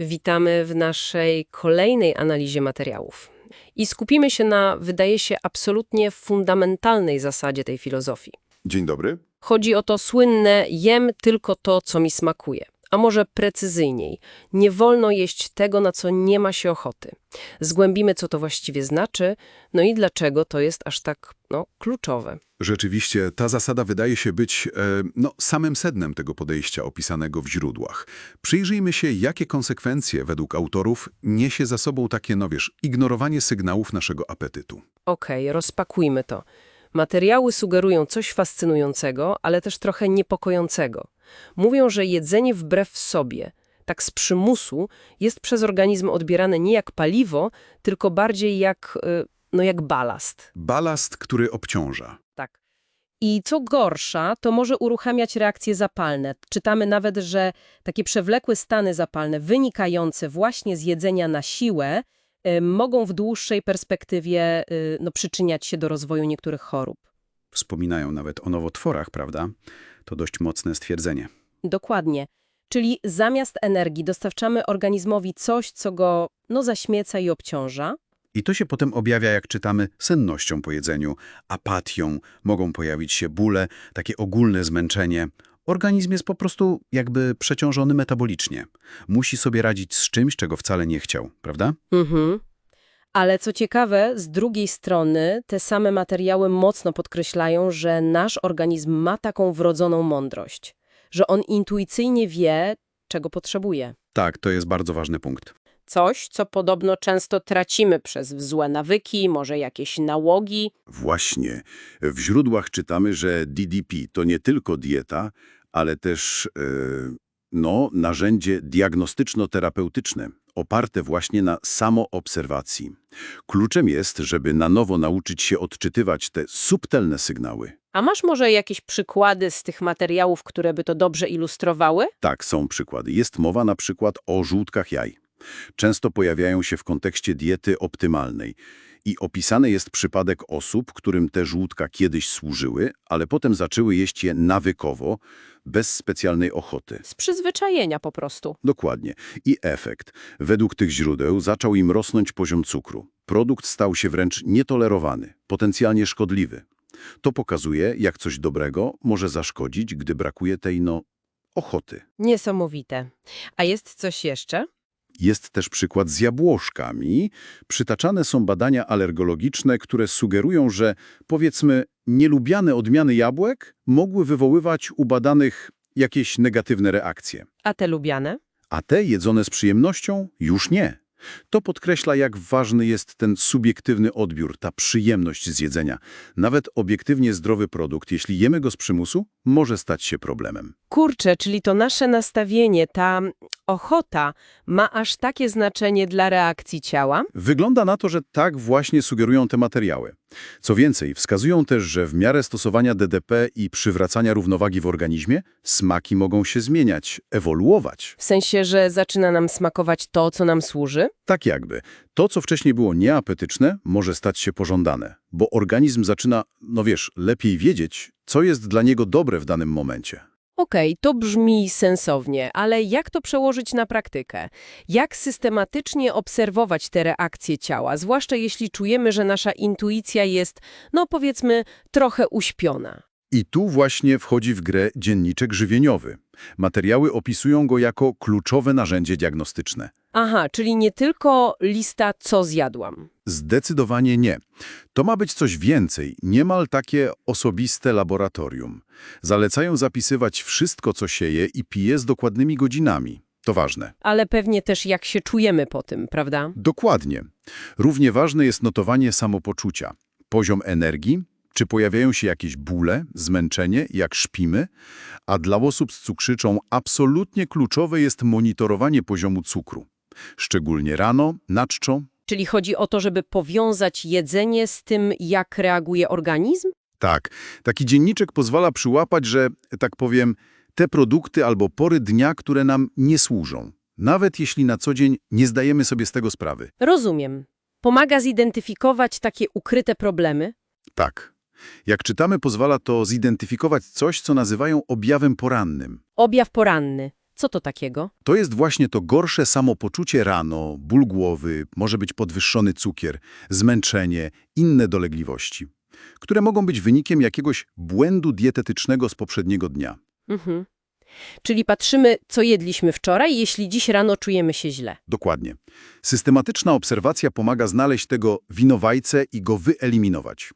Witamy w naszej kolejnej analizie materiałów. I skupimy się na, wydaje się, absolutnie fundamentalnej zasadzie tej filozofii. Dzień dobry. Chodzi o to słynne jem tylko to, co mi smakuje. A może precyzyjniej, nie wolno jeść tego, na co nie ma się ochoty. Zgłębimy, co to właściwie znaczy, no i dlaczego to jest aż tak, no, kluczowe. Rzeczywiście ta zasada wydaje się być e, no, samym sednem tego podejścia opisanego w źródłach. Przyjrzyjmy się, jakie konsekwencje według autorów niesie za sobą takie, no wiesz, ignorowanie sygnałów naszego apetytu. Okej, rozpakujmy to. Materiały sugerują coś fascynującego, ale też trochę niepokojącego. Mówią, że jedzenie wbrew sobie, tak z przymusu, jest przez organizm odbierane nie jak paliwo, tylko bardziej jak, y, no jak balast. Balast, który obciąża. Tak. I co gorsza, to może uruchamiać reakcje zapalne. Czytamy nawet, że takie przewlekłe stany zapalne wynikające właśnie z jedzenia na siłę y, mogą w dłuższej perspektywie y, no, przyczyniać się do rozwoju niektórych chorób. Wspominają nawet o nowotworach, prawda? To dość mocne stwierdzenie. Dokładnie. Czyli zamiast energii dostarczamy organizmowi coś, co go no, zaśmieca i obciąża. I to się potem objawia, jak czytamy, sennością po jedzeniu, apatią, mogą pojawić się bóle, takie ogólne zmęczenie. Organizm jest po prostu jakby przeciążony metabolicznie. Musi sobie radzić z czymś, czego wcale nie chciał, prawda? Mhm. Ale co ciekawe, z drugiej strony te same materiały mocno podkreślają, że nasz organizm ma taką wrodzoną mądrość, że on intuicyjnie wie, czego potrzebuje. Tak, to jest bardzo ważny punkt. Coś, co podobno często tracimy przez złe nawyki, może jakieś nałogi. Właśnie. W źródłach czytamy, że DDP to nie tylko dieta, ale też e, no, narzędzie diagnostyczno-terapeutyczne, oparte właśnie na samoobserwacji. Kluczem jest, żeby na nowo nauczyć się odczytywać te subtelne sygnały. A masz może jakieś przykłady z tych materiałów, które by to dobrze ilustrowały? Tak, są przykłady. Jest mowa na przykład o żółtkach jaj. Często pojawiają się w kontekście diety optymalnej i opisany jest przypadek osób, którym te żółtka kiedyś służyły, ale potem zaczęły jeść je nawykowo, bez specjalnej ochoty. Z przyzwyczajenia po prostu. Dokładnie. I efekt. Według tych źródeł zaczął im rosnąć poziom cukru. Produkt stał się wręcz nietolerowany, potencjalnie szkodliwy. To pokazuje, jak coś dobrego może zaszkodzić, gdy brakuje tej, no, ochoty. Niesamowite. A jest coś jeszcze? Jest też przykład z jabłoszkami. Przytaczane są badania alergologiczne, które sugerują, że powiedzmy nielubiane odmiany jabłek mogły wywoływać u badanych jakieś negatywne reakcje. A te lubiane? A te jedzone z przyjemnością już nie. To podkreśla, jak ważny jest ten subiektywny odbiór, ta przyjemność z jedzenia. Nawet obiektywnie zdrowy produkt, jeśli jemy go z przymusu, może stać się problemem. Kurczę, czyli to nasze nastawienie, ta ochota ma aż takie znaczenie dla reakcji ciała? Wygląda na to, że tak właśnie sugerują te materiały. Co więcej, wskazują też, że w miarę stosowania DDP i przywracania równowagi w organizmie, smaki mogą się zmieniać, ewoluować. W sensie, że zaczyna nam smakować to, co nam służy? Tak jakby. To, co wcześniej było nieapetyczne, może stać się pożądane, bo organizm zaczyna, no wiesz, lepiej wiedzieć, co jest dla niego dobre w danym momencie. Okej, to brzmi sensownie, ale jak to przełożyć na praktykę? Jak systematycznie obserwować te reakcje ciała, zwłaszcza jeśli czujemy, że nasza intuicja jest, no powiedzmy, trochę uśpiona? I tu właśnie wchodzi w grę dzienniczek żywieniowy. Materiały opisują go jako kluczowe narzędzie diagnostyczne. Aha, czyli nie tylko lista, co zjadłam. Zdecydowanie nie. To ma być coś więcej, niemal takie osobiste laboratorium. Zalecają zapisywać wszystko, co się je i pije z dokładnymi godzinami. To ważne. Ale pewnie też jak się czujemy po tym, prawda? Dokładnie. Równie ważne jest notowanie samopoczucia. Poziom energii, czy pojawiają się jakieś bóle, zmęczenie, jak śpimy, a dla osób z cukrzyczą absolutnie kluczowe jest monitorowanie poziomu cukru. Szczególnie rano, na czczo. Czyli chodzi o to, żeby powiązać jedzenie z tym, jak reaguje organizm? Tak, taki dzienniczek pozwala przyłapać, że, tak powiem, te produkty albo pory dnia, które nam nie służą. Nawet jeśli na co dzień nie zdajemy sobie z tego sprawy. Rozumiem. Pomaga zidentyfikować takie ukryte problemy? Tak. Jak czytamy, pozwala to zidentyfikować coś, co nazywają objawem porannym. Objaw poranny. Co to takiego? To jest właśnie to gorsze samopoczucie rano, ból głowy, może być podwyższony cukier, zmęczenie, inne dolegliwości, które mogą być wynikiem jakiegoś błędu dietetycznego z poprzedniego dnia. Mhm. Czyli patrzymy, co jedliśmy wczoraj, jeśli dziś rano czujemy się źle. Dokładnie. Systematyczna obserwacja pomaga znaleźć tego winowajcę i go wyeliminować.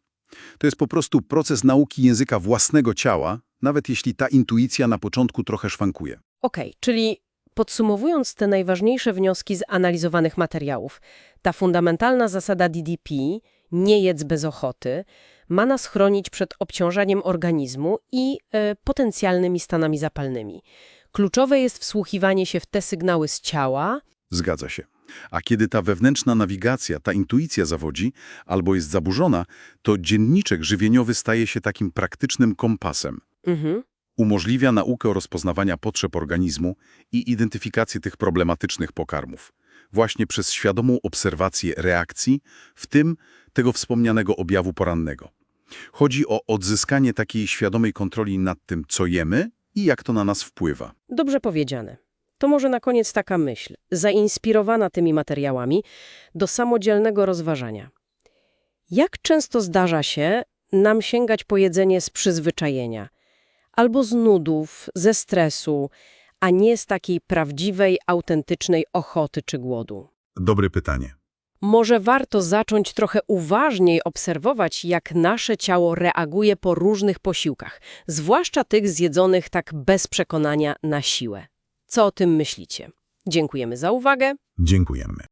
To jest po prostu proces nauki języka własnego ciała, nawet jeśli ta intuicja na początku trochę szwankuje. Okej, czyli podsumowując te najważniejsze wnioski z analizowanych materiałów, ta fundamentalna zasada DDP, nie jedz bez ochoty, ma nas chronić przed obciążaniem organizmu i e, potencjalnymi stanami zapalnymi. Kluczowe jest wsłuchiwanie się w te sygnały z ciała, Zgadza się. A kiedy ta wewnętrzna nawigacja, ta intuicja zawodzi albo jest zaburzona, to dzienniczek żywieniowy staje się takim praktycznym kompasem. mhm, Umożliwia naukę rozpoznawania potrzeb organizmu i identyfikację tych problematycznych pokarmów. Właśnie przez świadomą obserwację reakcji, w tym tego wspomnianego objawu porannego. Chodzi o odzyskanie takiej świadomej kontroli nad tym, co jemy i jak to na nas wpływa. Dobrze powiedziane. To może na koniec taka myśl, zainspirowana tymi materiałami, do samodzielnego rozważania. Jak często zdarza się nam sięgać po jedzenie z przyzwyczajenia, albo z nudów, ze stresu, a nie z takiej prawdziwej, autentycznej ochoty czy głodu? Dobre pytanie. Może warto zacząć trochę uważniej obserwować, jak nasze ciało reaguje po różnych posiłkach, zwłaszcza tych zjedzonych tak bez przekonania na siłę. Co o tym myślicie? Dziękujemy za uwagę. Dziękujemy.